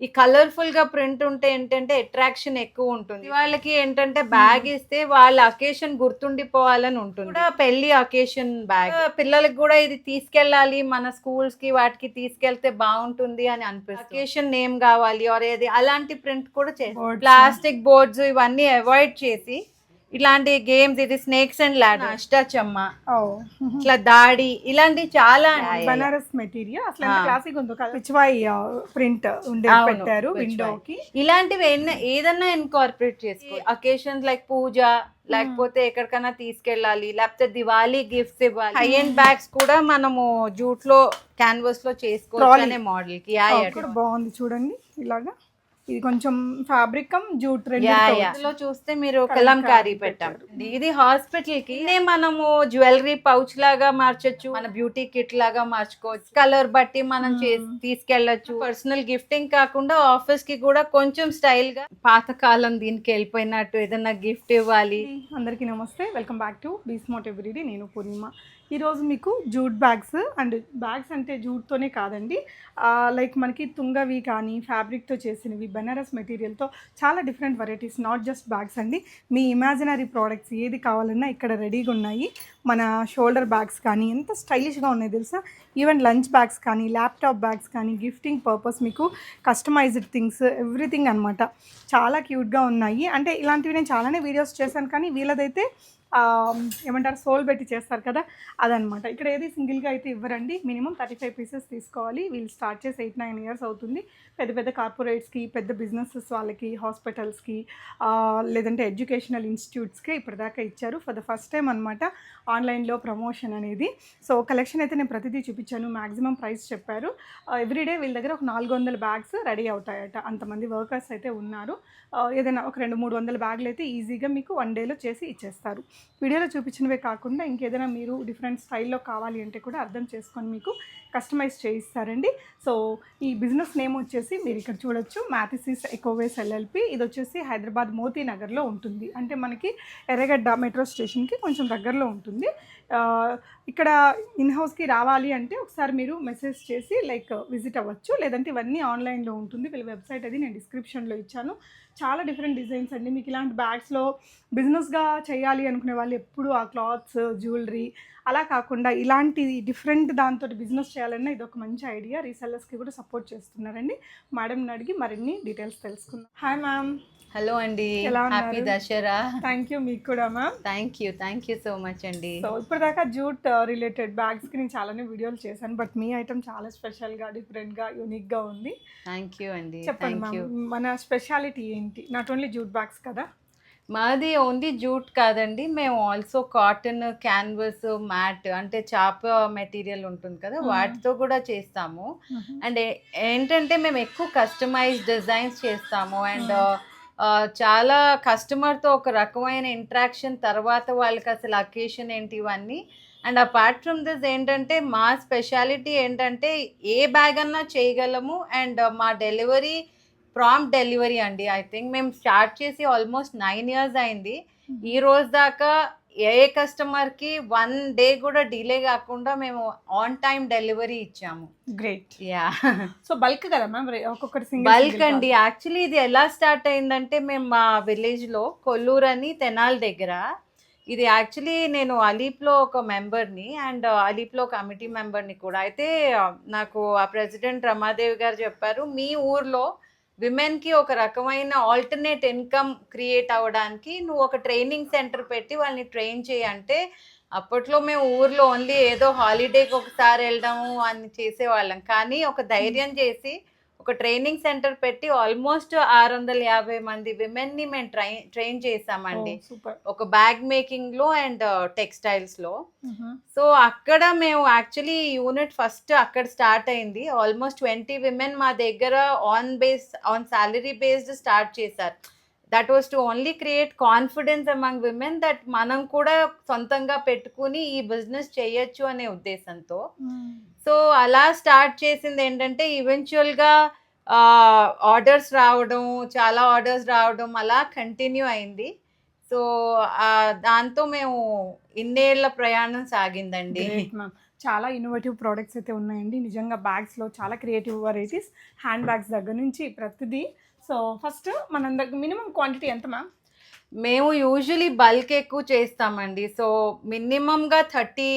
ఈ కలర్ఫుల్గా ప్రింట్ ఉంటే ఏంటంటే అట్రాక్షన్ ఎక్కువ ఉంటుంది. వాళ్ళకి ఏంటంటే బ్యాగ్ ఇస్తే వాళ్ళ అకేషన్ గుర్తుండిపోవాలని ఉంటుంది. కూడా పెళ్ళి అకేషన్ బ్యాగ్ పిల్లలకి కూడా ఇది తీసుకెళ్ళాలి మన స్కూల్స్కి వాటికి తీసుకెళ్తే బాగుంటుంది అని అనిపిస్తుంది. అకేషన్ నేమ్ కావాలి ఆర్ ఏది అలాంటి ప్రింట్ కూడా చేస్తాం. Boards. ప్లాస్టిక్ బోర్డ్స్ ఇవన్నీ అవాయిడ్ చేసి ఇలాంటి గేమ్స్ ఇది స్నేక్స్ అండ్ లాడర్ అష్టాచమ్మ ఇట్లా దాడి ఇలాంటివి చాలా బనారస్ మెటీరియల్ అసలు. క్లాసిక్ ఉందో ప్రింట్ ఉండే పెట్టారు. విండోకి ఇలాంటివి ఏదన్నా ఇన్కార్పొరేట్ చేసుకో అకేషన్స్ లైక్ పూజ లేకపోతే ఎక్కడికైనా తీసుకెళ్ళాలి లేకపోతే దివాళీ గిఫ్ట్స్ ఇవ్వాలి. హై అండ్ బ్యాగ్స్ కూడా మనము జూట్లో క్యాన్వాస్లో. అనే మోడల్కి బాగుంది చూడండి ఇలాగా. ఇది కొంచెం ఫ్యాబ్రిక్ జూట్ ఇందులో చూస్తే మీరు కలంకారీ పెట్టాం ఇది హాస్పిటల్కి మనము జ్యువెలరీ పౌచ్ లాగా మార్చొచ్చు. మన బ్యూటీ కిట్ లాగా మార్చుకోవచ్చు. కలర్ బట్టి మనం చేసి తీసుకెళ్ళొచ్చు. పర్సనల్ గిఫ్టింగ్ కాకుండా ఆఫీస్కి కూడా కొంచెం స్టైల్గా పాతకాలం దీనికి వెళ్ళిపోయినట్టు ఏదైనా గిఫ్ట్ ఇవ్వాలి. అందరికీ నమస్తే. వెల్కమ్ బ్యాక్ టు బీస్మోట్ ఎవ్రీడే. నేను పూర్ణిమ. ఈరోజు మీకు జూట్ బ్యాగ్స్ అండ్ బ్యాగ్స్ అంటే జూట్తోనే కాదండి. లైక్ మనకి తుంగవి కానీ ఫ్యాబ్రిక్తో చేసినవి బెనారస్ మెటీరియల్తో చాలా different varieties not just bags అండి. మీ ఇమాజినరీ ప్రోడక్ట్స్ ఏది కావాలన్నా ఇక్కడ రెడీగా ఉన్నాయి. మన షోల్డర్ బ్యాగ్స్ కానీ ఎంత స్టైలిష్గా ఉన్నాయి తెలుసా? ఈవెన్ లంచ్ బ్యాగ్స్ కానీ ల్యాప్టాప్ బ్యాగ్స్ కానీ గిఫ్టింగ్ పర్పస్ మీకు కస్టమైజ్డ్ థింగ్స్ ఎవ్రీథింగ్ అనమాట చాలా క్యూట్గా ఉన్నాయి. అంటే ఇలాంటివి నేను చాలానే వీడియోస్ చేశాను కానీ వీళ్ళదైతే ఏమంటారు సోల్ పెట్టి చేస్తారు కదా? అదనమాట. ఇక్కడ ఏది సింగిల్గా అయితే ఇవ్వరండి. మినిమం థర్టీ ఫైవ్ పీసెస్ తీసుకోవాలి. వీళ్ళు స్టార్ట్ చేసి ఎయిట్ నైన్ ఇయర్స్ అవుతుంది. పెద్ద పెద్ద కార్పొరేట్స్కి పెద్ద బిజినెసెస్ వాళ్ళకి హాస్పిటల్స్కి లేదంటే ఎడ్యుకేషనల్ ఇన్స్టిట్యూట్స్కి ఇప్పటిదాకా ఇచ్చారు. ఫర్ ద ఫస్ట్ టైం అనమాట ఆన్లైన్లో ప్రమోషన్ అనేది. సో కలెక్షన్ అయితే నేను ప్రతిదీ చూపించాను. మ్యాక్సిమం ప్రైస్ చెప్పారు. ఎవ్రీడే వీళ్ళ దగ్గర ఒక నాలుగు వందల బ్యాగ్స్ రెడీ అవుతాయట. అంతమంది వర్కర్స్ అయితే ఉన్నారు. ఏదైనా ఒక రెండు మూడు వందల బ్యాగులు అయితే ఈజీగా మీకు వన్ డేలో చేసి ఇచ్చేస్తారు. వీడియోలో చూపించినవే కాకుండా ఇంకేదైనా మీరు డిఫరెంట్ డిఫరెంట్ స్టైల్లో కావాలి అంటే కూడా అర్థం చేసుకొని మీకు కస్టమైజ్ చేయిస్తారండి. సో ఈ బిజినెస్ నేమ్ వచ్చేసి మీరు ఇక్కడ చూడొచ్చు. Mathisis Ecoways LLP. ఇది వచ్చేసి హైదరాబాద్ మోతీ నగర్లో ఉంటుంది. అంటే మనకి ఎర్రగడ్డ మెట్రో స్టేషన్కి కొంచెం దగ్గరలో ఉంటుంది. ఇక్కడ ఇన్ హౌస్కి రావాలి అంటే ఒకసారి మీరు మెసేజ్ చేసి లైక్ విజిట్ అవ్వచ్చు. లేదంటే ఇవన్నీ ఆన్లైన్లో ఉంటుంది. వీళ్ళ వెబ్సైట్ అది నేను డిస్క్రిప్షన్లో ఇచ్చాను. చాలా డిఫరెంట్ డిజైన్స్ అండి. మీకు ఇలాంటి బ్యాగ్స్లో బిజినెస్గా చేయాలి అనుకునే వాళ్ళు ఎప్పుడు ఆ క్లాత్స్ జ్యువెలరీ అలా కాకుండా ఇలాంటి డిఫరెంట్ దాంతో బిజినెస్ చేయాలన్నా ఇది ఒక మంచి ఐడియా. రీసెల్లర్స్కి కూడా సపోర్ట్ చేస్తున్నారండి. మేడంని అడిగి మరిన్ని డీటెయిల్స్ తెలుసుకుందాం. Hi ma'am. హలో అండి? హ్యాపీ దసరా. Thank you. మీకు కూడా ma'am. Thank you. Thank you so much అండి. సో ఇప్పటిదాకా జూట్ రిలేటెడ్ బ్యాగ్స్కి నేను చాలానే వీడియోలు చేశాను. బట్ మీ ఐటమ్ చాలా స్పెషల్గా డిఫరెంట్గా యూనిక్గా ఉంది. థ్యాంక్ యూ అండి. చెప్పండి మన స్పెషాలిటీ ఏంటి? నాట్ ఓన్లీ జూట్ బ్యాగ్స్ కదా? మాది ఓన్లీ జూట్ కాదండి. మేము ఆల్సో కాటన్ క్యాన్వస్ మ్యాట్ అంటే చాప మెటీరియల్ ఉంటుంది కదా. వాటితో కూడా చేస్తాము. అండ్ ఏంటంటే మేము ఎక్కువ కస్టమైజ్ డిజైన్స్ చేస్తాము. అండ్ చాలా కస్టమర్తో ఒక రకమైన ఇంట్రాక్షన్ తర్వాత వాళ్ళకి అసలు అకేషన్ ఏంటి ఇవన్నీ. అండ్ అపార్ట్ ఫ్రమ్ దిస్ ఏంటంటే మా స్పెషాలిటీ ఏంటంటే ఏ బ్యాగ్ అన్నా చేయగలము. అండ్ మా డెలివరీ ప్రాంప్ట్ డెలివరీ అండి. ఐ థింక్ మేము స్టార్ట్ చేసి ఆల్మోస్ట్ నైన్ ఇయర్స్ అయింది. ఈ రోజు దాకా ఏ కస్టమర్కి వన్ డే కూడా డిలే కాకుండా మేము ఆన్ టైం డెలివరీ ఇచ్చాము. గ్రేట్ యా సో బల్క్ కదా మ్యామ్ ఒక్కొక్కటి సింగిల్ బల్క్ అండి. యాక్చువల్లీ ఇది ఎలా స్టార్ట్ అయిందంటే మేము మా విలేజ్లో కొల్లూరు అని తెనాల్ దగ్గర. ఇది యాక్చువల్లీ నేను అలీప్లో ఒక మెంబర్ని అండ్ అలీప్లో కమిటీ మెంబర్ని కూడా. అయితే నాకు ఆ ప్రెసిడెంట్ రమాదేవి గారు చెప్పారు మీ ఊర్లో విమెన్కి ఒక రకమైన ఆల్టర్నేట్ ఇన్కమ్ క్రియేట్ అవ్వడానికి నువ్వు ఒక ట్రైనింగ్ సెంటర్ పెట్టి వాళ్ళని ట్రైన్ చేయంటే అప్పట్లో మేము ఊర్లో ఓన్లీ ఏదో హాలిడేకి ఒకసారి వెళ్ళడము అని చేసేవాళ్ళం. కానీ ఒక ధైర్యం చేసి ఒక ట్రైనింగ్ సెంటర్ పెట్టి ఆల్మోస్ట్ ఆరు వందల యాభై మంది విమెన్ని మేము ట్రైన్ ట్రైన్ చేసామండి. ఒక బ్యాగ్ మేకింగ్లో అండ్ టెక్స్టైల్స్లో సో అక్కడ మేము యాక్చువల్లీ యూనిట్ ఫస్ట్ అక్కడ స్టార్ట్ అయింది. ఆల్మోస్ట్ ట్వంటీ విమెన్ మా దగ్గర on base on salary based start చేశారు. That was to only create confidence among women that మనం కూడా సొంతంగా పెట్టుకుని ఈ బిజినెస్ చేయొచ్చు అనే ఉద్దేశంతో. సో అలా స్టార్ట్ చేసింది ఏంటంటే ఈవెన్చువల్గా ఆర్డర్స్ రావడం చాలా ఆర్డర్స్ రావడం అలా కంటిన్యూ అయింది. సో దాంతో మేము ఇన్నేళ్ళ ప్రయాణం సాగిందండి. చాలా ఇన్నోవేటివ్ ప్రోడక్ట్స్ అయితే ఉన్నాయండి. నిజంగా బ్యాగ్స్లో చాలా క్రియేటివ్ వెరైటీస్ హ్యాండ్ బ్యాగ్స్ దగ్గర నుంచి ప్రతిదీ సో ఫస్ట్ మన దగ్గర మినిమం క్వాంటిటీ ఎంత మ్యామ్? మేము యూజువలీ బల్క్ ఎక్కువ చేస్తామండి. సో మినిమంగా థర్టీ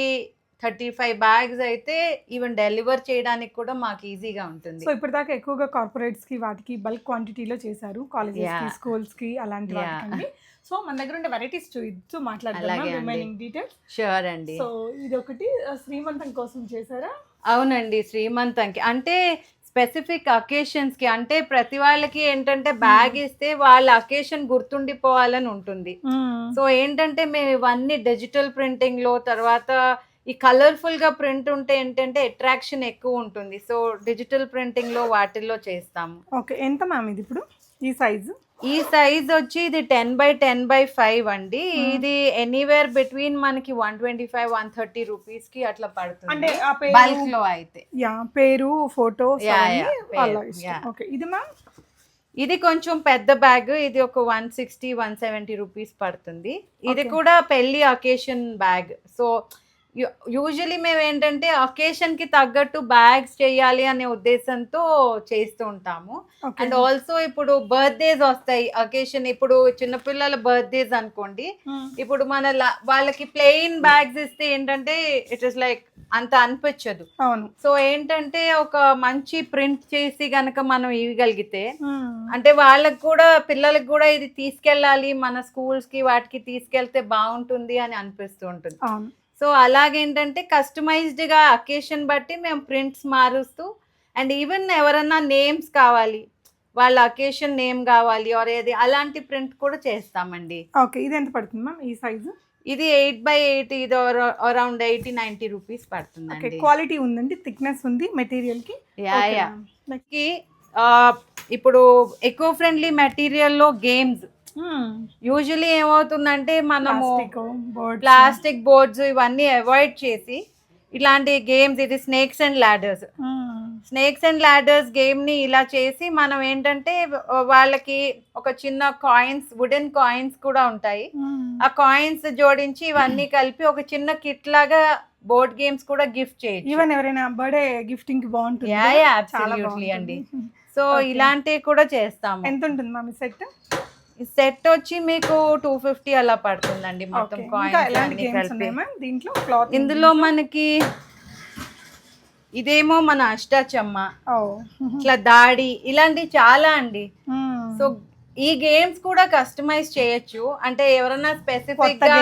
థర్టీ ఫైవ్ బ్యాగ్స్ అయితే ఈవెన్ డెలివర్ చేయడానికి కూడా మాకు ఈజీగా ఉంటుంది. సో ఇప్పటిదాకా ఎక్కువగా కార్పొరేట్స్కి వాటికి బల్క్ క్వాంటిటీలో చేశారు. కాలేజెస్కి Yeah. స్కూల్స్కి అలాంటి సో మన దగ్గర ఉండే వెరైటీస్ చూద్దాం మాట్లాడదాం. రిమైనింగ్ డీటెయిల్స్ షూర్ అండి. సో ఇది ఒకటి శ్రీమంతం కోసం చేశారా? అవునండి శ్రీమంతంకి. అంటే స్పెసిఫిక్ అకేషన్స్కి అంటే ప్రతి వాళ్ళకి ఏంటంటే బ్యాగ్ ఇస్తే వాళ్ళ అకేషన్ గుర్తుండిపోవాలని ఉంటుంది. సో ఏంటంటే మేము ఇవన్నీ డిజిటల్ ప్రింటింగ్లో తర్వాత ఈ కలర్ఫుల్గా ప్రింట్ ఉంటే ఏంటంటే అట్రాక్షన్ ఎక్కువ ఉంటుంది. సో డిజిటల్ ప్రింటింగ్లో వాటిల్లో చేస్తాము. ఓకే ఎంత మ్యామ్ ఇది ఇప్పుడు? ఈ సైజు ఈ సైజ్ వచ్చి ఇది ten by ten by five అండి. Hmm. ఇది ఎనీవేర్ బిట్వీన్ మనకి one twenty five one thirty రూపీస్కి అట్లా అంటే పడుతుంది బల్క్లో అయితే. యా పేరు ఫోటో ఇది మ్యామ్ ఇది కొంచెం పెద్ద బ్యాగ్ ఇది ఒక one sixty one seventy rupees పడుతుంది. ఇది. కూడా పెళ్ళి అకేషన్ బ్యాగ్ సో యూజువలీ మేము ఏంటంటే అకేషన్కి తగ్గట్టు బ్యాగ్స్ చేయాలి అనే ఉద్దేశంతో చేస్తూ ఉంటాము. అండ్ ఆల్సో ఇప్పుడు బర్త్డేస్ వస్తాయి. అకేషన్ ఇప్పుడు చిన్నపిల్లల బర్త్డేస్ అనుకోండి. ఇప్పుడు మన వాళ్ళకి ప్లెయిన్ బ్యాగ్స్ ఇస్తే ఏంటంటే ఇట్ ఇస్ లైక్ అంత అనిపించదు. అవును. సో ఏంటంటే ఒక మంచి ప్రింట్ చేసి గనక మనం ఇవ్వగలిగితే. అంటే వాళ్ళకి కూడా పిల్లలకి కూడా ఇది తీసుకెళ్ళాలి. మన స్కూల్స్కి వాటికి తీసుకెళ్తే బాగుంటుంది అని అనిపిస్తూ ఉంటుంది. సో అలాగేంటంటే కస్టమైజ్డ్గా అకేషన్ బట్టి మేము ప్రింట్స్ మారుస్తూ అండ్ ఈవెన్ ఎవరన్నా నేమ్స్ కావాలి వాళ్ళ అకేషన్ నేమ్ కావాలి ఆర్ ఏది అలాంటి ప్రింట్ కూడా చేస్తామండి. ఓకే ఇది ఎంత పడుతుంది మ్యామ్ ఈ సైజు ఇది ఎయిట్ బై ఎయిట్ ఇది around eighty ninety rupees okay పడుతుందండి. క్వాలిటీ ఉందండి థిక్నెస్ ఉంది మెటీరియల్కి? యా ఇప్పుడు ఎకో ఫ్రెండ్లీ మెటీరియల్లో గేమ్స్. యూజువలీ ఏమవుతుందంటే మనము. ప్లాస్టిక్ బోర్డ్స్ ఇవన్నీ అవాయిడ్ చేసి ఇలాంటి గేమ్స్ ఇది snakes and ladders. Snakes and ladders గేమ్ని ఇలా చేసి మనం ఏంటంటే వాళ్ళకి ఒక చిన్న కాయిన్స్ వుడెన్ కాయిన్స్ కూడా ఉంటాయి. ఆ కాయిన్స్ జోడించి ఇవన్నీ కలిపి ఒక చిన్న కిట్ లాగా బోర్డ్ గేమ్స్ కూడా గిఫ్ట్ చేయొచ్చు ఈవెన్ ఎవరైనా బర్త్డే గిఫ్టింగ్కి బాగుంటుంది absolutely బాగుంటుంది. అండి. సో. ఇలాంటివి కూడా చేస్తాము ఎంత ఉంటుంది ఈ సెట్ సెట్ వచ్చి మీకు టూ ఫిఫ్టీ అలా పడుతుందండి మొత్తం కాయిన్స్ దీంట్లో క్లాత్ ఇందులో మనకి ఇదేమో మన అష్టాచమ్మ ఇట్లా దాడి ఇలాంటివి చాలా అండి. Hmm. సో ఈ గేమ్స్ కూడా కస్టమైజ్ చేయొచ్చు. అంటే ఎవరైనా స్పెసిఫిక్గా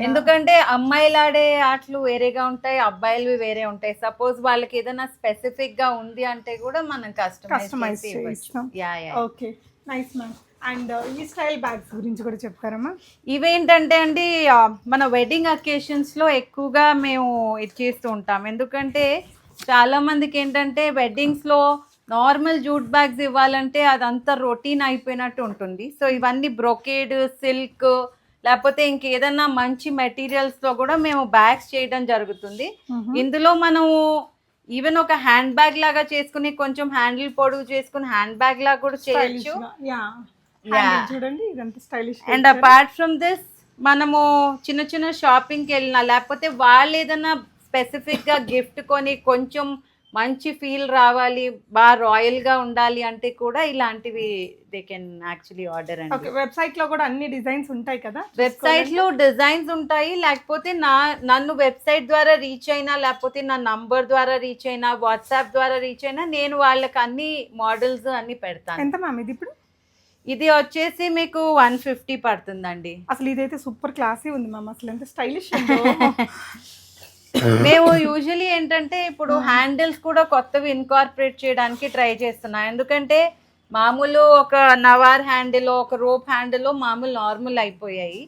ఎందుకంటే అమ్మాయిలు ఆడే ఆటలు వేరేగా ఉంటాయి అబ్బాయిలు వేరే ఉంటాయి. సపోజ్ వాళ్ళకి ఏదైనా స్పెసిఫిక్గా ఉంది అంటే కూడా మనం కస్టమైజ్ ఇవ్వచ్చు. చేయిస్తాం. Yeah yeah okay nice ma'am and ఈ స్టైల్ బ్యాగ్స్ గురించి కూడా చెప్తారమ్మా. ఇవేంటంటే అండి మన వెడ్డింగ్ అకేషన్స్లో ఎక్కువగా మేము ఇది చేస్తూ ఉంటాం. ఎందుకంటే చాలా మందికి ఏంటంటే వెడ్డింగ్స్లో నార్మల్ జూట్ బ్యాగ్స్ ఇవ్వాలంటే అదంతా రొటీన్ అయిపోయినట్టు ఉంటుంది. సో ఇవన్నీ బ్రొకేడ్ సిల్క్ లేకపోతే ఇంకేదన్నా మంచి మెటీరియల్స్లో కూడా మేము బ్యాగ్స్ చేయడం జరుగుతుంది. ఇందులో మనము ఈవెన్ ఒక హ్యాండ్ బ్యాగ్ లాగా చేసుకుని కొంచెం హ్యాండిల్ పొడుగు చేసుకుని హ్యాండ్ బ్యాగ్ లాగా కూడా చేయొచ్చు. చూడండి ఇదంతా stylish and apart from this మనము చిన్న చిన్న షాపింగ్కి వెళ్ళినా లేకపోతే వాళ్ళు ఏదైనా స్పెసిఫిక్గా గిఫ్ట్ కొని కొంచెం మంచి ఫీల్ రావాలి బాగా రాయల్గా ఉండాలి అంటే కూడా ఇలాంటివి దే కెన్ యాక్చువల్లీ ఆర్డర్ అండి. వెబ్సైట్లో కూడా అన్ని డిజైన్స్ ఉంటాయి కదా? వెబ్సైట్లో డిజైన్స్ ఉంటాయి లేకపోతే నా నన్ను వెబ్సైట్ ద్వారా రీచ్ అయినా లేకపోతే నా నంబర్ ద్వారా రీచ్ అయినా వాట్సాప్ ద్వారా రీచ్ అయినా నేను వాళ్ళకి అన్ని మోడల్స్ అన్ని పెడతాను. ఎంత మ్యామ్ ఇది ఇప్పుడు? ఇది వచ్చేసి మీకు వన్ ఫిఫ్టీ పడుతుందండి. అసలు ఇదైతే సూపర్ క్లాసీ ఉంది మ్యామ్ అసలు ఎంత స్టైలిష్ మేము యూజువలీ ఏంటంటే ఇప్పుడు హ్యాండిల్స్ కూడా కొత్తవి ఇన్కార్పొరేట్ చేయడానికి ట్రై చేస్తున్నాం. ఎందుకంటే మామూలు ఒక నవార్ హ్యాండిల్ ఒక రోప్ హ్యాండిల్ మామూలు నార్మల్ అయిపోయాయి.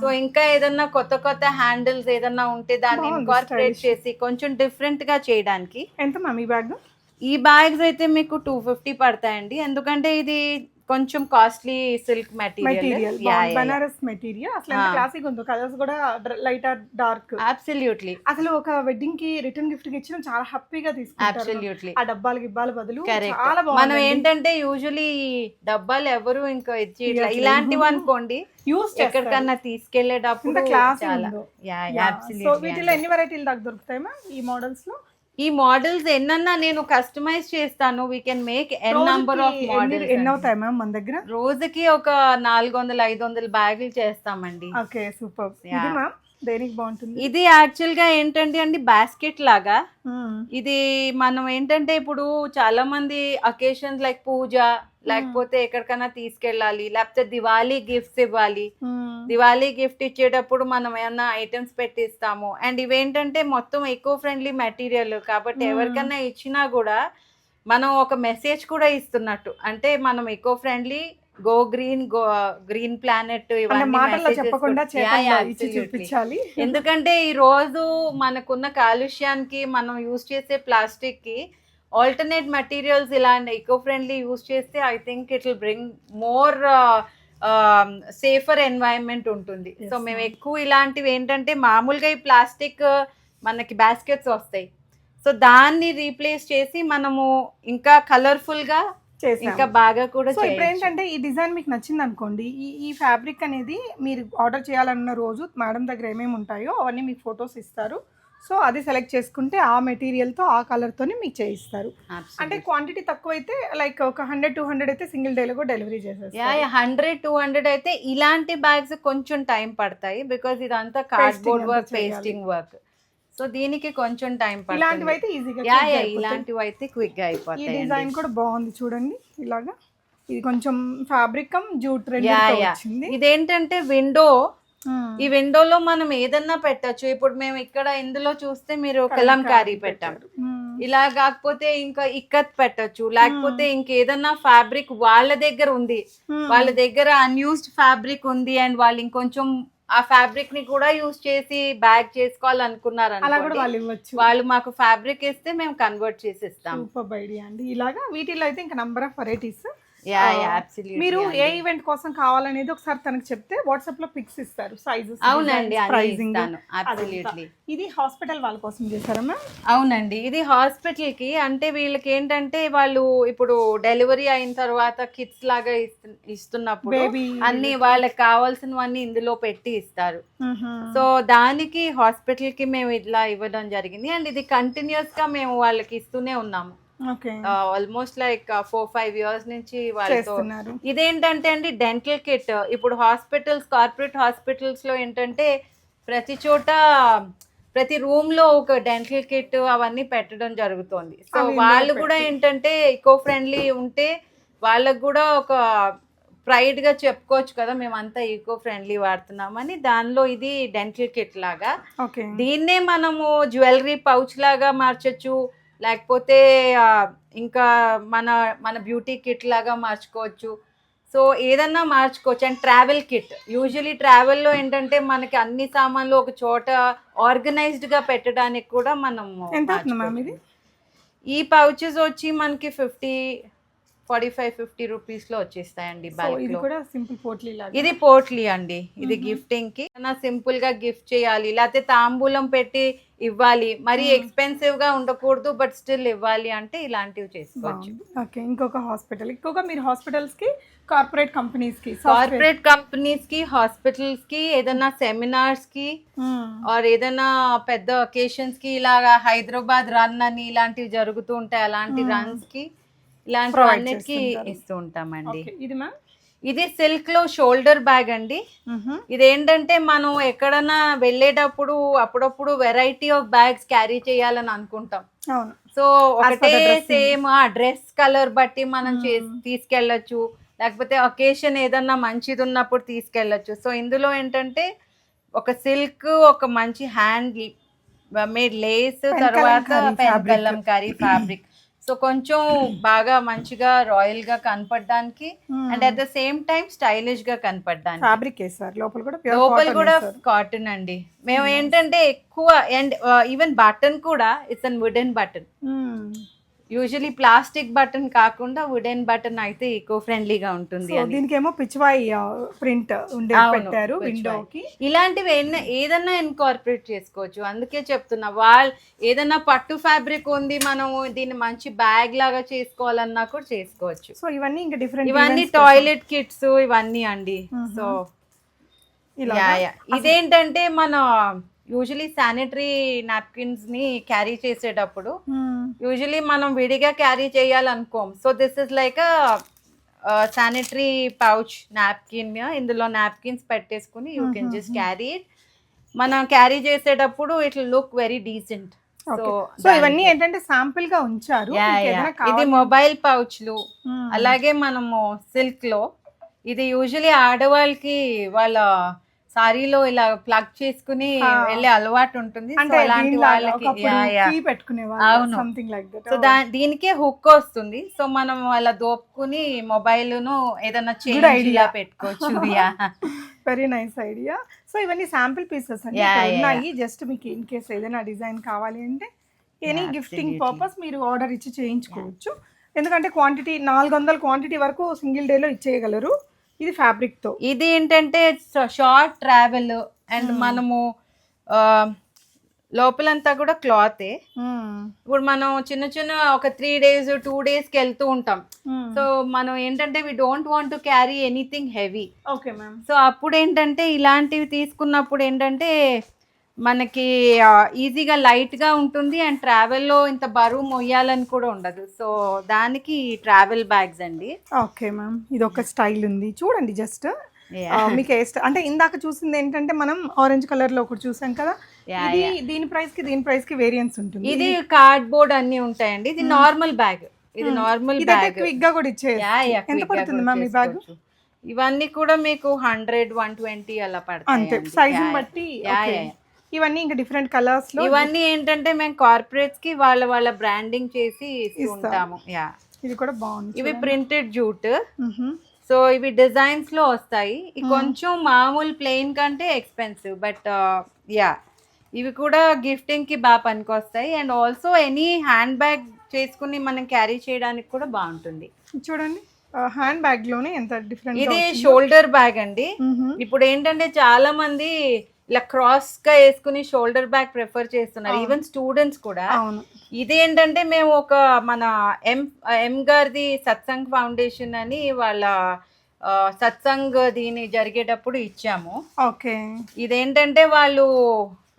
సో ఇంకా ఏదన్నా కొత్త కొత్త హ్యాండిల్స్ ఏదన్నా ఉంటే దాన్ని ఇన్కార్పొరేట్. చేసి కొంచెం డిఫరెంట్గా చేయడానికి. ఎంత మ్యామ్ ఈ బ్యాగ్ ఈ బ్యాగ్స్ అయితే మీకు టూ ఫిఫ్టీ పడతాయండి. ఎందుకంటే ఇది కొంచెం costly silk material Banaras material అసలు. క్లాసిక్ ఉందో. కలర్స్ కూడా లైట్ డార్క్ అబ్సల్యూట్లీ అసలు ఒక వెడ్డింగ్కి రిటర్న్ గిఫ్ట్కి ఇచ్చిన చాలా హ్యాపీగా తీసుకుంటారు. అబ్సల్యూట్లీ ఆ డబ్బాలు గిబ్బాల బదులు చాలా మనం ఏంటంటే యూజువలీ డబ్బాలు ఎవరు ఇంకా ఇచ్చి ఇట్లా. ఇలాంటివి అనుకోండి యూస్ ఎక్కడికన్నా తీసుకెళ్ళేటప్పుడు క్లాస్ వీటిలో. ఎన్ని వెరైటీలు దాకా దొరుకుతాయి మ్యామ్ ఈ మోడల్స్లో? ఈ మోడల్స్ ఎన్నన్నా నేను కస్టమైజ్ చేస్తాను. We can make n number of రోజుకి ఎన్ని- అవుతాయి మ్యామ్ మన దగ్గర? రోజుకి ఒక నాలుగు వందల ఐదు వందల బ్యాగులు చేస్తామండి. Okay super. మ్యామ్ దేనికి బాగుంటుంది? ఇది యాక్చువల్గా ఏంటంటే అండి బాస్కెట్ లాగా. ఇది మనం ఏంటంటే ఇప్పుడు చాలా మంది అకేషన్స్ లైక్ పూజ లేకపోతే ఎక్కడికైనా తీసుకెళ్ళాలి లేకపోతే దివాళీ గిఫ్ట్స్ ఇవ్వాలి. దివాళీ గిఫ్ట్ ఇచ్చేటప్పుడు మనం ఏమన్నా ఐటమ్స్ పెట్టిస్తాము. అండ్ ఇవేంటంటే మొత్తం ఎకో ఫ్రెండ్లీ మెటీరియల్ కాబట్టి. ఎవరికన్నా ఇచ్చినా కూడా మనం ఒక మెసేజ్ కూడా ఇస్తున్నట్టు. అంటే మనం eco friendly go green go green planet చూపించాలి. ఎందుకంటే ఈ రోజు మనకున్న కాలుష్యానికి మనం యూజ్ చేసే ప్లాస్టిక్కి ఆల్టర్నేట్ మెటీరియల్స్ ఇలాంటి ఎకో ఫ్రెండ్లీ యూజ్ చేస్తే I think it will bring more safer environment ఉంటుంది సో మేము. ఎక్కువ ఇలాంటివి ఏంటంటే మామూలుగా ఈ ప్లాస్టిక్ మనకి బాస్కెట్స్ వస్తాయి సో దాన్ని రీప్లేస్ చేసి మనము ఇంకా కలర్ఫుల్గా చేసాం ఇంకా బాగా కూడా సో ఇప్పుడు. ఏంటంటే ఈ డిజైన్ మీకు నచ్చింది అనుకోండి ఈ ఈ ఫ్యాబ్రిక్ అనేది మీరు ఆర్డర్ చేయాలన్న రోజు మేడం దగ్గర ఏమేమి ఉంటాయో అవన్నీ మీకు ఫొటోస్ ఇస్తారు సో అది సెలెక్ట్ చేసుకుంటే ఆ మెటీరియల్తో ఆ కలర్తోనే మీకు చేయిస్తారు. అంటే. క్వాంటిటీ తక్కువ అయితే లైక్ ఒక హండ్రెడ్ టూ హండ్రెడ్ అయితే సింగిల్ డేలో కూడా డెలివరీ చేసేస్తారు. హండ్రెడ్ టూ హండ్రెడ్ అయితే ఇలాంటి బ్యాగ్స్ కొంచెం టైం పడతాయి బికాజ్ ఇదంతా cardboard work. Pasting work so దీనికి కొంచెం టైం ఇలాంటివి అయితే ఈజీగా ఇలాంటివి అయితే క్విక్గా ఈ అయిపోతాయి డిజైన్ కూడా బాగుంది చూడండి ఇలాగా. ఇది కొంచెం ఫ్యాబ్రిక్ జూట్ ఇదేంటంటే విండో. ఈ విండోలో మనం ఏదన్నా పెట్టొచ్చు. ఇప్పుడు మేము ఇక్కడ ఇందులో చూస్తే మీరు కలంకారీ పెట్టాం. ఇలా కాకపోతే ఇంకా ఇక్కత్ పెట్టొచ్చు. లేకపోతే ఇంకేదన్నా ఫ్యాబ్రిక్ వాళ్ళ దగ్గర ఉంది. వాళ్ళ దగ్గర అన్యూస్డ్ ఫ్యాబ్రిక్ ఉంది అండ్ వాళ్ళు ఇంకొంచెం ఆ ఫ్యాబ్రిక్ని కూడా యూజ్ చేసి బ్యాగ్ చేసుకోవాలనుకున్నారు అలా కూడా అనుకోండి. వాళ్ళు ఇవ్వచ్చు. వాళ్ళు మాకు ఫ్యాబ్రిక్ ఇస్తే మేము కన్వర్ట్ చేసి ఇస్తాం అండి. ఇలాగా వీటిలో అయితే ఇంకా నంబర్ ఆఫ్ వెరైటీస్ absolutely మీరు ఏ. ఈవెంట్ కోసం కావాలనేది ఒకసారి తనకు చెప్తే వాట్సాప్లో పిక్స్ ఇస్తారు సైజెస్ అవునండి ప్రైజింగ్ ఇది హాస్పిటల్ వాళ్ళ కోసం చేశారమ్మా అవునండి ఇది హాస్పిటల్కి అంటే వీళ్ళకి ఏంటంటే వాళ్ళు ఇప్పుడు డెలివరీ అయిన తర్వాత కిట్స్ లాగా ఇస్తు- ఇస్తున్నప్పుడు అన్ని వాళ్ళకి కావాల్సినవన్నీ ఇందులో పెట్టి ఇస్తారు. సో దానికి హాస్పిటల్కి మేము ఇట్లా ఇవ్వడం జరిగింది. అండ్ ఇది కంటిన్యూస్గా మేము వాళ్ళకి ఇస్తూనే ఉన్నాము. Almost like four five years నుంచి వాళ్ళతో ఇదేంటంటే అండి డెంటల్ కిట్ ఇప్పుడు హాస్పిటల్స్ కార్పొరేట్ హాస్పిటల్స్లో ఏంటంటే ప్రతి చోట ప్రతి రూమ్లో ఒక డెంటల్ కిట్ అవన్నీ పెట్టడం జరుగుతుంది. సో వాళ్ళు కూడా. ఏంటంటే ఈకో ఫ్రెండ్లీ ఉంటే వాళ్ళకు కూడా ఒక ప్రైడ్గా చెప్పుకోవచ్చు కదా మేమంతా ఈకో ఫ్రెండ్లీ వాడుతున్నామని. దానిలో ఇది డెంటల్ కిట్ లాగా. దీన్నే మనము జ్యువెలరీ పౌచ్ లాగా మార్చొచ్చు. లేకపోతే ఇంకా మన మన బ్యూటీ కిట్ లాగా మార్చుకోవచ్చు. సో ఏదన్నా మార్చుకోవచ్చు. And travel kit. యూజువలీ ట్రావెల్లో ఏంటంటే మనకి అన్ని సామాన్లు ఒక చోట ఆర్గనైజ్డ్గా పెట్టడానికి కూడా మనం ఇది? ఈ పౌచెస్ వచ్చి మనకి ఫిఫ్టీ ఫార్టీ ఫైవ్ ఫిఫ్టీ రూపీస్లో వచ్చేస్తాయండి సో బల్క్ ఇది లో. కూడా సింపుల్ పోట్లీ లాగా. ఇది పోట్లీ అండి. ఇది మ్మ్. గిఫ్టింగ్కి సింపుల్గా గిఫ్ట్ చేయాలి. లేకపోతే తాంబూలం పెట్టి ఇవ్వాలి. మరీ. ఎక్స్పెన్సివ్గా ఉండకూడదు బట్ స్టిల్ ఇవ్వాలి అంటే ఇలాంటివి చేసుకోవచ్చు. ఓకే ఇంకొక హాస్పిటల్. ఇంకొక మీరు హాస్పిటల్స్కి కార్పొరేట్ కంపెనీస్కి కార్పొరేట్ కంపెనీస్కి హాస్పిటల్స్కి ఏదైనా సెమినార్స్కి ఆర్ ఏదైనా పెద్ద ఒకేషన్స్కి ఇలాగా హైదరాబాద్ రన్ అని ఇలాంటివి జరుగుతూ ఉంటాయి. అలాంటి మ్మ్. ఇలాంటి అన్నిటికి. ఇస్తూ ఉంటామండి ఇది మ్యామ్? ఇది సిల్క్లో షోల్డర్ బ్యాగ్ అండి. ఇదేంటంటే మనం ఎక్కడన్నా వెళ్ళేటప్పుడు అప్పుడప్పుడు వెరైటీ ఆఫ్ బ్యాగ్స్ క్యారీ చేయాలని అనుకుంటాం. అవును. సో ఒకటే. సేమ్ ఆ డ్రెస్ కలర్ బట్టి మనం. చేసి తీసుకెళ్ళొచ్చు. లేకపోతే ఒకేషన్ ఏదన్నా మంచిది ఉన్నప్పుడు తీసుకెళ్ళొచ్చు. సో ఇందులో ఏంటంటే ఒక సిల్క్ ఒక మంచి హ్యాండ్ మేడ్ లేస్ తర్వాత. కలంకారీ ఫ్యాబ్రిక్. సో కొంచెం బాగా మంచిగా రాయల్గా కనపడడానికి and at the same time స్టైలిష్గా కనపడడానికి ఫ్యాబ్రిక్ వేస్తారు లోపల కూడా లోపల కూడా. కాటన్ అండి మేము Nice. ఏంటంటే ఎక్కువ అండ్ ఈవెన్ బటన్ కూడా it's an wooden button. Usually plastic button కాకుండా వుడెన్ బటన్ అయితే ఈకో ఫ్రెండ్లీగా ఉంటుంది దీనికేమో పిచ్చివాయి ప్రింట్ ఉండే పెట్టారు. విండోకి ఇలాంటివి ఎన్న- ఏదన్నా ఇన్కార్పొరేట్ చేసుకోవచ్చు. అందుకే చెప్తున్నా వాళ్ళు ఏదన్నా పట్టు ఫ్యాబ్రిక్ ఉంది మనం దీన్ని మంచి బ్యాగ్ లాగా చేసుకోవాలన్నా కూడా చేసుకోవచ్చు. సో ఇవన్నీ ఇంకా డిఫరెంట్ ఇవన్నీ టాయిలెట్ కిట్స్ ఇవన్నీ అండి. సో ఇదేంటంటే మన యూజువలీ శానిటరీ నాప్కిన్స్ని క్యారీ చేసేటప్పుడు యూజువలీ మనం విడిగా carry చేయాలనుకోం. So this is like sanitary pouch napkin ఇందులో నాప్కిన్స్ పెట్టేసుకుని you can just carry it మనం క్యారీ చేసేటప్పుడు it look very decent so ఇవన్నీ ఏంటంటే శాంపుల్గా ఉంచారు. ఇది మొబైల్ పౌచ్లు మ్మ్. అలాగే మనము సిల్క్లో. ఇది యూజువలీ ఆడవాళ్ళకి వాళ్ళ సారీలో ఇలా ప్లగ్ చేసుకుని. వెళ్ళే అలవాటు ఉంటుంది. అంటే అలాంటి వాళ్ళకి ఒకప్పుడు యా, యా. key పెట్టుకునే అవును. సంథింగ్ లైక్ దట్ సో దీనికే హుక్ వస్తుంది. సో మనం అలా దోపుకుని మొబైల్ను ఏదైనా చేంజ్. ఇలా పెట్టుకోవచ్చు. వెరీ నైస్ ఐడియా సో ఇవన్నీ శాంపుల్ పీసెస్ అండి. ఉన్నాయి. జస్ట్ మీకు ఇన్ కేస్ ఏదైనా డిజైన్ కావాలి అంటే ఎనీ గిఫ్టింగ్. పర్పస్ మీరు ఆర్డర్ ఇచ్చి చేయించుకోవచ్చు. ఎందుకంటే క్వాంటిటీ నాలుగు వందల క్వాంటిటీ వరకు సింగిల్ డేలో ఇచ్చేయగలరు. ఇది fabric తో ఇది ఏంటంటే షార్ట్ ట్రావెల్ అండ్ Hmm. మనము లోపలంతా కూడా క్లాతే మ్మ్. ఇప్పుడు మనం చిన్న చిన్న ఒక త్రీ డేస్ టూ డేస్కి వెళ్తూ ఉంటాం. సో మనం ఏంటంటే we don't want to carry anything heavy okay ma'am so అప్పుడు ఏంటంటే ఇలాంటివి తీసుకున్నప్పుడు ఏంటంటే మనకి ఈజీగా లైట్గా ఉంటుంది అండ్ ట్రావెల్లో ఇంత బరువు మొయ్యాలని కూడా ఉండదు. సో దానికి ట్రావెల్ బ్యాగ్స్ అండి. Okay ma'am. ఇది ఒక స్టైల్ ఉంది. చూడండి జస్ట్. మీకు ఏ అంటే ఇందాక చూసింది ఏంటంటే మనం ఆరెంజ్ కలర్లో ఒకటి చూసాం కదా? ఇది దీని ప్రైస్కి దీని ప్రైస్కి వేరియన్స్ ఉంటుంది. ఇది కార్డ్బోర్డ్ అన్ని ఉంటాయండి. ఇది నార్మల్ బ్యాగ్. ఇది నార్మల్ ఇదైతే బ్యాగ్. క్విక్గా కూడా ఇచ్చేయచ్చు. ఎంత పడుతుంది మ్యామ్ ఈ బ్యాగ్? ఇవన్నీ కూడా మీకు హండ్రెడ్ వన్ ట్వంటీ అలా అంతే. పడతాయి సైజ్ బట్టి. ఇవన్నీ ఇంకా డిఫరెంట్ కలర్స్లో ఇవన్నీ ఏంటంటే మేము కార్పొరేట్స్కి వాళ్ళ వాళ్ళ బ్రాండింగ్ చేసి ఇస్తూ ఉంటాము. యా ఇది కూడా బాగుంది ఇవి ప్రింటెడ్ జూట్. సో ఇవి డిజైన్స్లో వస్తాయి. కొంచెం మామూలు ప్లెయిన్ కంటే ఎక్స్పెన్సివ్ బట్ యా ఇవి కూడా గిఫ్టింగ్కి బాగా పనికొస్తాయి. And also any hand bag చేసుకుని మనం క్యారీ చేయడానికి కూడా బాగుంటుంది. చూడండి. హ్యాండ్ బ్యాగ్లోనే ఎంత డిఫరెంట్ ఇది షోల్డర్ బ్యాగ్ అండి. ఇప్పుడు ఏంటంటే చాలా మంది ఇలా క్రాస్గా వేసుకుని షోల్డర్ బ్యాగ్ ప్రిఫర్ చేస్తున్నారు. ఈవెన్ స్టూడెంట్స్ కూడా. ఇదేంటంటే మేము ఒక మన ఎం ఎం గారిది సత్సంగ్ ఫౌండేషన్ అని వాళ్ళ సత్సంగ్ దీని జరిగేటప్పుడు ఇచ్చాము. ఓకే. ఇదేంటంటే వాళ్ళు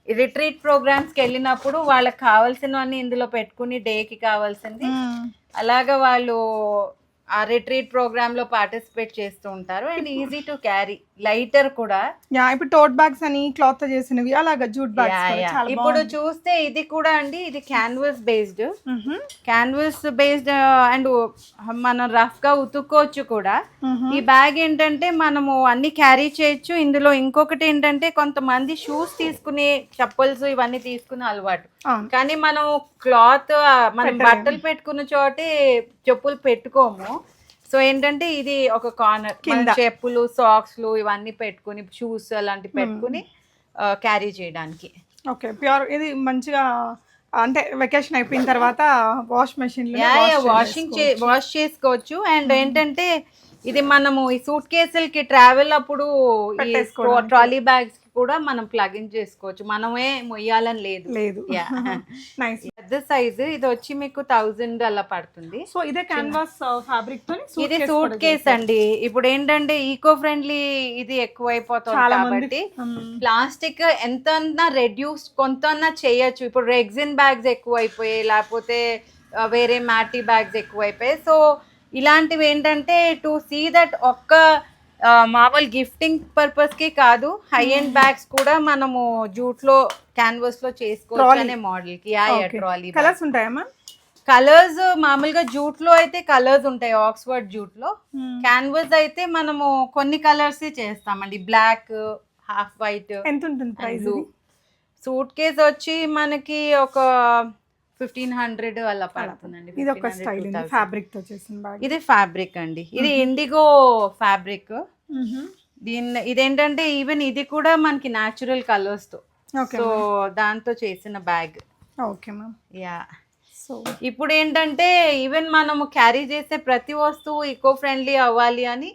రిట్రీట్ ప్రోగ్రామ్స్కి వెళ్ళినప్పుడు వాళ్ళకి కావాల్సినవన్నీ ఇందులో పెట్టుకుని డేకి కావాల్సింది. అలాగా వాళ్ళు ఆ రిట్రీట్ ప్రోగ్రామ్లో పార్టిసిపేట్ చేస్తూ ఉంటారు. And easy to carry lighter కూడా. యా ఇప్పుడు టోట్ బ్యాగ్స్ అని క్లాత్ చేసినవి అలాగా జూట్ బ్యాగ్స్ ఇప్పుడు చూస్తే ఇది కూడా అండి ఇది canvas based. Canvas based and మనం రఫ్గా ఉతుక్కోవచ్చు కూడా. ఈ బ్యాగ్ ఏంటంటే మనము అన్ని క్యారీ చేయొచ్చు. ఇందులో ఇంకొకటి ఏంటంటే కొంతమంది షూస్ తీసుకుని చప్పల్స్ ఇవన్నీ తీసుకునే అలవాటు. కానీ మనం క్లాత్ మనం. బట్టలు పెట్టుకున్న చోటే చెప్పులు పెట్టుకోము. సో ఏంటంటే ఇది ఒక కార్నర్ కింద. చెప్పులు సాక్స్లు ఇవన్నీ పెట్టుకుని షూస్ అలాంటివి పెట్టుకుని క్యారీ చేయడానికి. ఓకే ప్యూర్ ఇది మంచిగా అంటే వెకేషన్ అయిపోయిన తర్వాత వాష్ మెషిన్ వాషింగ్ వాష్ చేసుకోవచ్చు. అండ్ ఏంటంటే ఇది మనము ఈ సూట్ కేసులకి ట్రావెల్ అప్పుడు. ట్రాలీ బ్యాగ్స్ కూడా మనం ప్లగ్ ఇన్ చేసుకోవచ్చు. మనమే మొయ్యాలని లేదు. లేదు. నైస్ పెద్ద సైజు ఇది వచ్చి మీకు థౌజండ్ అలా పడుతుంది. సో ఇదే క్యాన్వాస్ ఫ్యాబ్రిక్తో ఇది సూట్ కేస్ అండి. ఇప్పుడు ఏంటంటే ఈకో ఫ్రెండ్లీ ఇది ఎక్కువైపోతుంది కాబట్టి ప్లాస్టిక్ ఎంత రెడ్యూస్ కొంత చేయొచ్చు. ఇప్పుడు రెగ్జిన్ బ్యాగ్స్ ఎక్కువైపోయాయి. లేకపోతే ఆ, వేరే మ్యాటీ బ్యాగ్స్ ఎక్కువైపోయాయి. సో ఇలాంటివి ఏంటంటే టు సీ దట్ ఒక్క మామూలు గిఫ్టింగ్ పర్పస్కి కాదు హై ఎండ్ బ్యాగ్స్ కూడా మనము జూట్లో క్యాన్వాస్లో చేసుకోవచ్చు. అనే మోడల్కి. ట్రాలీ కలర్స్ ఉంటాయమ్మా కలర్స్ మామూలుగా జూట్లో అయితే కలర్స్ ఉంటాయి ఆక్స్ఫర్డ్ జూట్లో క్యాన్వాస్ అయితే మనము కొన్ని కలర్స్ చేస్తామండి. బ్లాక్ హాఫ్ వైట్ ఎంత ఉంటుంది ప్రైస్ సూట్ కేస్ వచ్చి మనకి ఒక ఫిఫ్టీన్ హండ్రెడ్ అలా పడుతుందండి. ఇది ఒక 1500, స్టైల్ ఉంది 2000. ఫ్యాబ్రిక్తో చేసిన బ్యాగ్ ఇది ఫ్యాబ్రిక్ అండి. ఇది ఇండిగో ఫ్యాబ్రిక్ దీని ఇదేంటంటే ఈవెన్ ఇది కూడా మనకి న్యాచురల్ కలర్స్తో. సో దాంతో చేసిన bag okay ma'am. Yeah so ఇప్పుడు ఏంటంటే ఈవెన్ మనము క్యారీ చేసే ప్రతి వస్తువు ఈకో ఫ్రెండ్లీ అవ్వాలి అని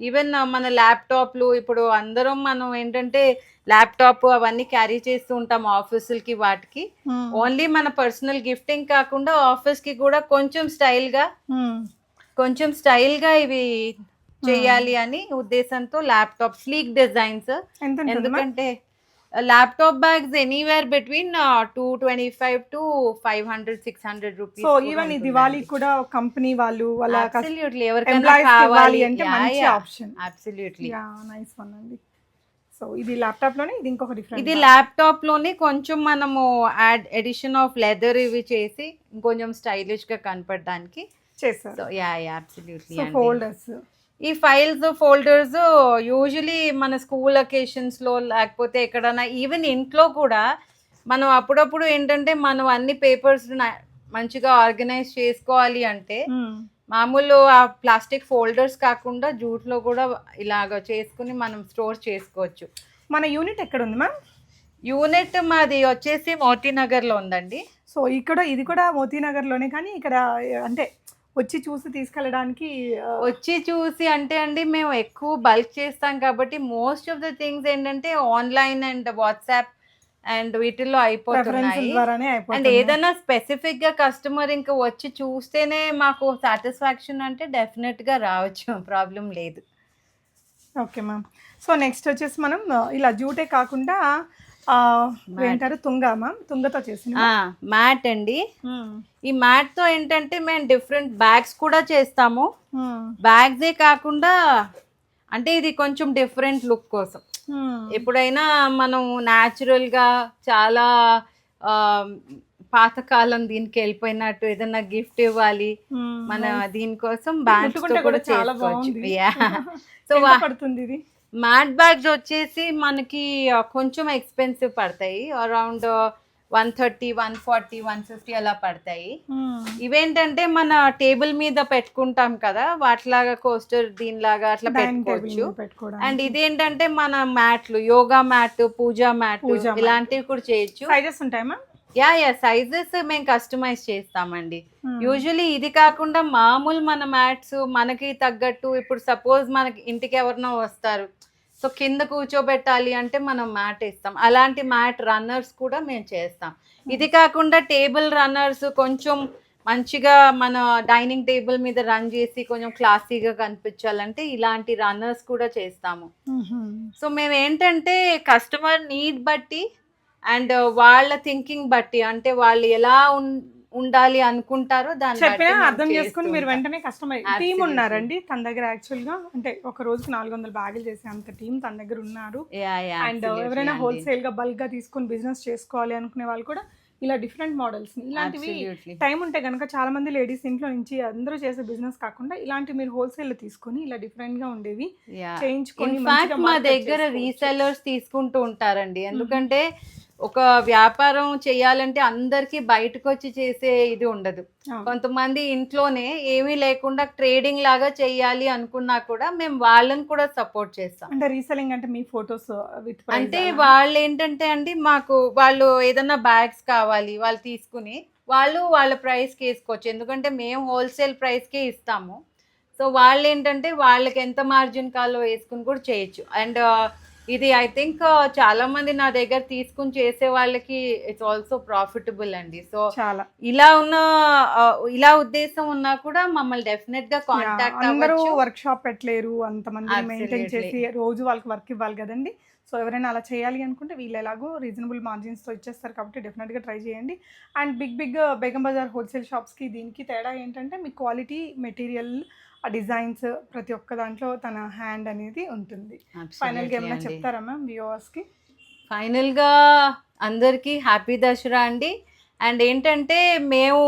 ఈవెన్ మన ల్యాప్టాప్లు ఇప్పుడు అందరం మనం ఏంటంటే ల్యాప్టాప్ అవన్నీ క్యారీ చేస్తూ ఉంటాం ఆఫీసులకి వాటికి. ఓన్లీ మన పర్సనల్ గిఫ్టింగ్ కాకుండా ఆఫీస్కి కూడా కొంచెం స్టైల్గా కొంచెం స్టైల్గా ఇవి చేయాలి అని ఉద్దేశంతో ల్యాప్టాప్ స్లీక్ డిజైన్స్ ఎందుకంటే laptop bags anywhere between two twenty five to five hundred six hundred rupees so even ఈ దివాళీ కూడా కంపెనీ వాళ్ళు వాళ్ళ అబ్సల్యూట్లీ ఎవరికైనా కావాలి. అంటే మంచి ఆప్షన్ అబ్సల్యూట్లీ నైస్ వన్ అండి. సో ఇది ల్యాప్టాప్లోనే ఇది ఇంకొక డిఫరెంట్ ఇది ల్యాప్టాప్లోనే కొంచెం మనము యాడ్ ఎడిషన్ ఆఫ్ లెదర్ ఇవి చేసి ఇంకొంచెం స్టైలిష్గా కనపడడానికి. చేస్తారు యా యా అబ్సల్యూట్లీ ఫోల్డర్స్ ఈ ఫైల్స్ ఫోల్డర్స్ యూజువలీ మన స్కూల్లో లేకపోతే ఎక్కడైనా ఈవెన్ ఇంట్లో కూడా మనం అప్పుడప్పుడు ఏంటంటే మనం అన్ని పేపర్స్ మంచిగా ఆర్గనైజ్ చేసుకోవాలి అంటే మామూలు ఆ ప్లాస్టిక్ ఫోల్డర్స్ కాకుండా జూట్లో కూడా ఇలాగ చేసుకుని మనం స్టోర్ చేసుకోవచ్చు. మన యూనిట్ ఎక్కడ ఉంది మ్యామ్ యూనిట్ మాది వచ్చేసి మోతీనగర్లో ఉందండి. సో ఇక్కడ ఇది కూడా మోతీనగర్లోనే కానీ ఇక్కడ అంటే వచ్చి చూసి తీసుకెళ్ళడానికి వచ్చి చూసి అంటే అండి మేము ఎక్కువ బల్క్ చేస్తాం కాబట్టి మోస్ట్ ఆఫ్ ద థింగ్స్ ఏంటంటే ఆన్లైన్ అండ్ వాట్సాప్ అండ్ వీటిల్లో అయిపోతున్నాయి. అండ్ ఏదైనా స్పెసిఫిక్గా కస్టమర్ ఇంకా వచ్చి చూస్తేనే మాకు సాటిస్ఫాక్షన్ అంటే డెఫినెట్గా రావచ్చు ప్రాబ్లం లేదు. ఓకే మ్యామ్ సో నెక్స్ట్ వచ్చేసి మనం ఇలా జూటే కాకుండా ఏంటారు? తుంగ మ్యామ్? తుంగతో చేసింది. మ్యాట్ అండి. ఈ మ్యాట్తో ఏంటంటే మేము డిఫరెంట్ బ్యాగ్స్ కూడా చేస్తాము. బ్యాగ్సే కాకుండా అంటే ఇది కొంచెం డిఫరెంట్ లుక్ కోసం. ఎప్పుడైనా మనం natural గా చాలా పాతకాలం దీనికి వెళ్ళిపోయినట్టు ఏదైనా గిఫ్ట్ ఇవ్వాలి. మన దీనికోసం ముట్టుకుంటే కూడా చేసుకోవచ్చు. బాగుంది. సో పడుతుంది ఇది? మ్యాట్ బ్యాగ్స్ వచ్చేసి మనకి కొంచెం ఎక్స్పెన్సివ్ పడతాయి. Around one thirty one forty one fifty అలా పడతాయి. ఇవేంటంటే మన టేబుల్ మీద పెట్టుకుంటాం కదా వాటిలాగా కోస్టర్ దీనిలాగా అట్లా పెట్టుకోవచ్చు. అండ్ ఇదేంటంటే మన మ్యాట్లు యోగా మ్యాట్ పూజా మ్యాట్. ఇలాంటివి కూడా చేయొచ్చు. సైజెస్ ఉంటాయి మ్యామ్? యా యా సైజెస్ మేము కస్టమైజ్ చేస్తామండి. యూజువలీ ఇది కాకుండా మామూలు మన మ్యాట్స్ మనకి తగ్గట్టు ఇప్పుడు సపోజ్ మనకి ఇంటికి ఎవరినో వస్తారు. సో కింద కూర్చోబెట్టాలి అంటే మనం మ్యాట్ ఇస్తాం అలాంటి మ్యాట్ రన్నర్స్ కూడా మేము చేస్తాం. ఇది కాకుండా టేబుల్ రన్నర్స్ కొంచెం మంచిగా మన డైనింగ్ టేబుల్ మీద రన్ చేసి కొంచెం క్లాసీగా కనిపించాలంటే ఇలాంటి రన్నర్స్ కూడా చేస్తాము. సో మేము ఏంటంటే కస్టమర్ నీడ్ బట్టి అండ్ వాళ్ళ థింకింగ్ బట్టి అంటే వాళ్ళు ఎలా ఉండాలి అనుకుంటారో దాన్ని చెప్పినా అర్థం చేసుకుని మీరు వెంటనే కస్టమర్ టీం Absolutely. ఉన్నారండి తన దగ్గర యాక్చువల్గా అంటే ఒక రోజుకి నాలుగు వందల బ్యాగులు చేసే అంత టీం తన దగ్గర ఉన్నారు అండ్ absolutely ఎవరైనా. హోల్సేల్గా బల్క్గా తీసుకొని బిజినెస్ చేసుకోవాలి అనుకునే వాళ్ళు కూడా ఇలా డిఫరెంట్ మోడల్స్ ఇలాంటివి. టైం ఉంటే కనుక చాలా మంది లేడీస్ ఇంట్లో నుంచి అందరూ చేసే బిజినెస్ కాకుండా ఇలాంటి మీరు హోల్సేల్ తీసుకొని ఇలా డిఫరెంట్గా ఉండేవి. చేయించుకొని మా దగ్గర. రీసెల్లర్స్ తీసుకుంటూ ఉంటారండి ఎందుకంటే ఒక వ్యాపారం చేయాలంటే అందరికి బయటకు వచ్చి చేసే ఇది ఉండదు. కొంతమంది ఇంట్లోనే ఏమీ లేకుండా ట్రేడింగ్ లాగా చేయాలి అనుకున్నా కూడా మేము వాళ్ళని కూడా సపోర్ట్ చేస్తాం. అంటే రీసెలింగ్ అంటే మీ ఫొటోస్ విత్ అంటే వాళ్ళు ఏంటంటే అండి మాకు వాళ్ళు ఏదైనా బ్యాగ్స్ కావాలి వాళ్ళు తీసుకుని వాళ్ళు వాళ్ళ ప్రైస్కి వేసుకోవచ్చు. ఎందుకంటే మేము హోల్సేల్ ప్రైస్కే ఇస్తాము. సో వాళ్ళు ఏంటంటే వాళ్ళకి ఎంత మార్జిన్ కాలో వేసుకుని కూడా చేయొచ్చు. అండ్ ఇది ఐ థింక్ చాలా మంది నా దగ్గర తీసుకుని చేసే వాళ్ళకి ఇట్స్ ఆల్సో ప్రాఫిటబుల్ అండి. సో చాలా. ఇలా ఉన్న ఆ, ఇలా ఉద్దేశం ఉన్నా కూడా మమ్మల్ని డెఫినెట్గా కాంటాక్ట్ అందరూ వర్క్ షాప్ పెట్టలేరు అంతమంది మెయింటైన్. చేసి రోజు వాళ్ళకి వర్క్ ఇవ్వాలి కదండి. సో ఎవరైనా అలా చేయాలి అనుకుంటే వీళ్ళు ఎలాగో రీజనబుల్ మార్జిన్స్తో ఇచ్చేస్తారు కాబట్టి డెఫినెట్గా ట్రై చేయండి. And big big Begum Bazaar wholesale షాప్స్కి దీనికి తేడా ఏంటంటే మీ క్వాలిటీ మెటీరియల్ ఆ డిజైన్స్ ప్రతి ఒక్క దాంట్లో తన హ్యాండ్ అనేది ఉంటుంది. ఫైనల్గా ఏమైనా చెప్తారా మ్యామ్ వ్యూవర్స్కి ఫైనల్గా అందరికీ హ్యాపీ దసరా అండి. అండ్ ఏంటంటే మేము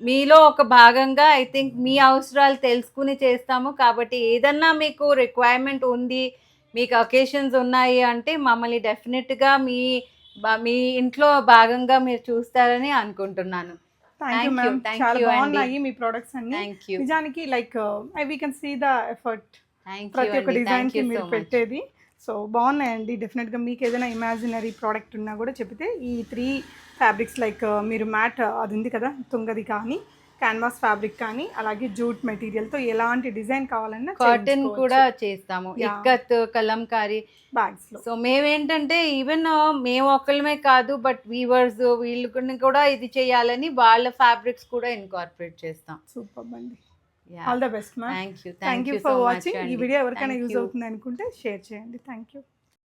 మీలో ఒక భాగంగా ఐ థింక్ మీ అవసరాలు తెలుసుకుని చేస్తాము. కాబట్టి ఏదన్నా మీకు రిక్వైర్మెంట్ ఉంది మీకు అకేషన్స్ ఉన్నాయి అంటే మమ్మల్ని డెఫినెట్గా మీ మీ ఇంట్లో భాగంగా మీరు చూస్తారని అనుకుంటున్నాను. థ్యాంక్ యూ మ్యామ్ చాలా. బాగున్నాయి మీ ప్రోడక్ట్స్ అన్ని. నిజానికి like I we can see the effort ప్రతి ఒక్క డిజైన్కి మీరు పెట్టేది. సో బాగున్నాయండి డెఫినెట్గా మీకు ఏదైనా ఇమాజినరీ ప్రోడక్ట్ ఉన్నా కూడా చెప్తే ఈ త్రీ ఫ్యాబ్రిక్స్ లైక్ మీరు మ్యాట్ అది ఉంది కదా తుంగది కానీ క్యాన్వాస్ ఫ్యాబ్రిక్ కానీ అలాగే జూట్ మెటీరియల్తో ఎలాంటి డిజైన్ కావాలన్నా కాటన్ కూడా చేస్తాము. ఇక్కత్ కలంకారీ బ్యాగ్స్లో సో మేమేంటంటే ఈవెన్ మేము ఒక్కళ్ళమే కాదు బట్ వీవర్స్ వీళ్ళు కూడా ఇది చేయాలని వాళ్ళ ఫ్యాబ్రిక్స్ కూడా ఇన్కార్పొరేట్ చేస్తాం. సూపర్ అండి. All the best ma'am thank you thank you for watching ఈ వీడియో ఎవరికైనా యూజ్ అవుతుంది అనుకుంటే షేర్ చేయండి. Thank you